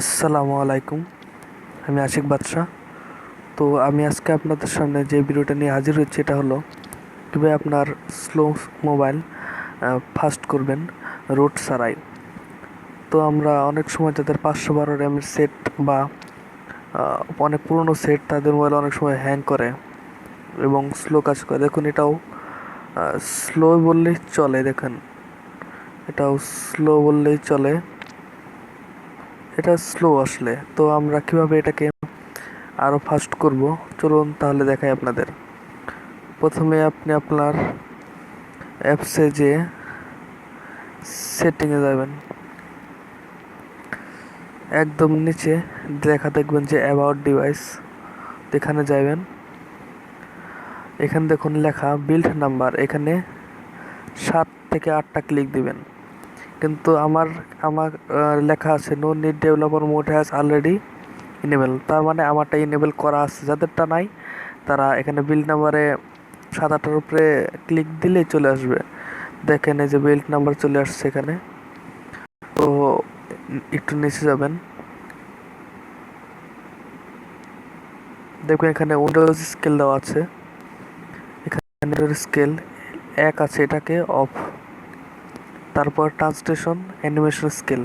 আসসালামু আলাইকুম। আমি আশিক বাদশা তো আমি আজকে আপনাদের সামনে যে ভিডিওটা নিয়ে হাজির হয়েছি এটা হলো কীভাবে আপনার স্লো মোবাইল ফাস্ট করবেন রোড সারাই। তো আমরা অনেক সময় যাদের পাঁচশো বারো র্যামের সেট বা অনেক পুরনো সেট তাদের মোবাইল অনেক সময় হ্যাং করে এবং স্লো কাজ করে। দেখুন এটাও স্লো বললেই চলে। দেখেন, এটাও স্লো বললেই চলে। এটা স্লো আসলে, তো আমরা কীভাবে এটাকে আরও ফাস্ট করব? চলুন তাহলে দেখাই আপনাদের। প্রথমে আপনি আপনার অ্যাপসে যে সেটিংয়ে যাবেন, একদম নিচে দেখা দেখবেন যে অ্যাবাউট ডিভাইস এখানে যাবেন এখানে দেখুন লেখা বিল্ড নাম্বার এখানে সাত থেকে আটটা ক্লিক দিবেন। কিন্তু আমার আমার লেখা আছে no need developer mode has already enable তার মানে আমারটা ইনেবল করা আছে। যাদেরটা নাই, তারা এখানে বিল নাম্বারে সাত আটটার উপরে ক্লিক দিলেই চলে আসবে। দেখেন এই যে বিল্ড নাম্বার চলে আসছে এখানে। তো একটু নিচে যাবেন। দেখবেন এখানে উইন্ডোজ স্কেল দেওয়া আছে। এখানে স্কেল এক আছে এটাকে অফ তারপর ট্রান্সলেশন অ্যানিমেশন স্কেল।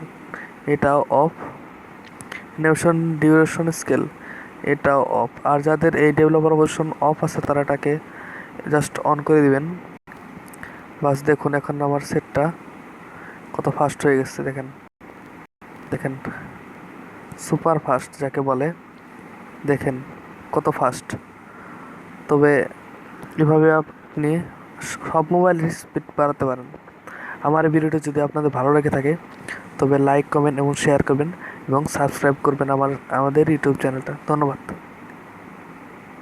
এটাও অফ। অ্যানিমেশন ডিউরেশন স্কেল, এটাও অফ। আর যাদের এই ডেভেলপার অপশন অফ আছে, তারা এটাকে জাস্ট অন করে দিবেন। বাস দেখুন এখন আমার সেটটা কত ফাস্ট হয়ে গেছে, দেখেন। দেখেন সুপার ফাস্ট যাকে বলে, দেখেন কত ফাস্ট তবে এভাবে আপনি সব মোবাইলের স্পিড বাড়াতে পারেন। আমার ভিডিওটি যদি আপনাদের ভালো লেগে থাকে, তবে লাইক কমেন্ট এবং শেয়ার করবেন এবং সাবস্ক্রাইব করবেন আমার, আমাদের ইউটিউব চ্যানেলটা ধন্যবাদ।